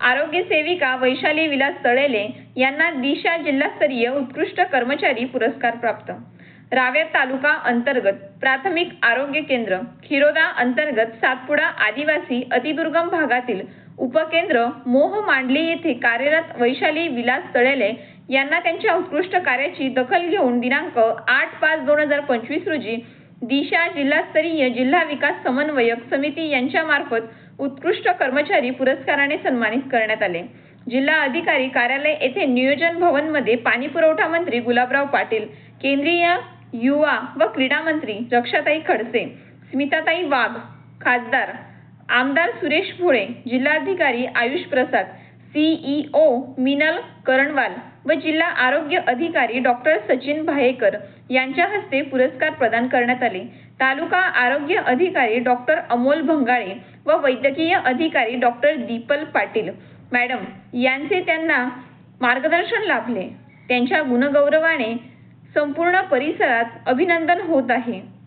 आरोग्य सेविका वैशाली विलास तळेले यांना दिशा जिल्हास्तरीय उत्कृष्ट कर्मचारी पुरस्कार प्राप्त. रावेर तालुका अंतर्गत प्राथमिक आरोग्य केंद्र खिरोदा अंतर्गत सातपुडा आदिवासी अतिदुर्गम भागातील उपकेंद्र मोह मांडली येथे कार्यरत वैशाली विलास तळेले यांना त्यांच्या उत्कृष्ट कार्याची दखल घेऊन दिनांक आठ पाच दोन हजार पंचवीस रोजी दिशा जिल्हास्तरीय जिल्हा विकास समन्वयक समिती यांच्यामार्फत उत्कृष्ट कर्मचारी पुरस्काराने सन्मानित करण्यात आले. जिल्हा अधिकारी कार्यालय येथे नियोजन भवनमध्ये पाणी पुरवठा मंत्री गुलाबराव पाटील केंद्रीय युवा व क्रीडा मंत्री रक्षाताई खडसे स्मिताताई वाघ खासदार आमदार सुरेश भोळे जिल्हाधिकारी आयुष प्रसाद सीईओ मिनल करणवाल व जिल्हा आरोग्य अधिकारी डॉक्टर सचिन भायेकर यांच्या हस्ते पुरस्कार प्रदान करण्यात आले. तालुका आरोग्य अधिकारी डॉक्टर अमोल भंगाळे व वैद्यकीय अधिकारी डॉक्टर दीपल पाटील. मॅडम यांचे त्यांना मार्गदर्शन लाभले. त्यांच्या गुणगौरवाने संपूर्ण परिसरात अभिनंदन होत आहे.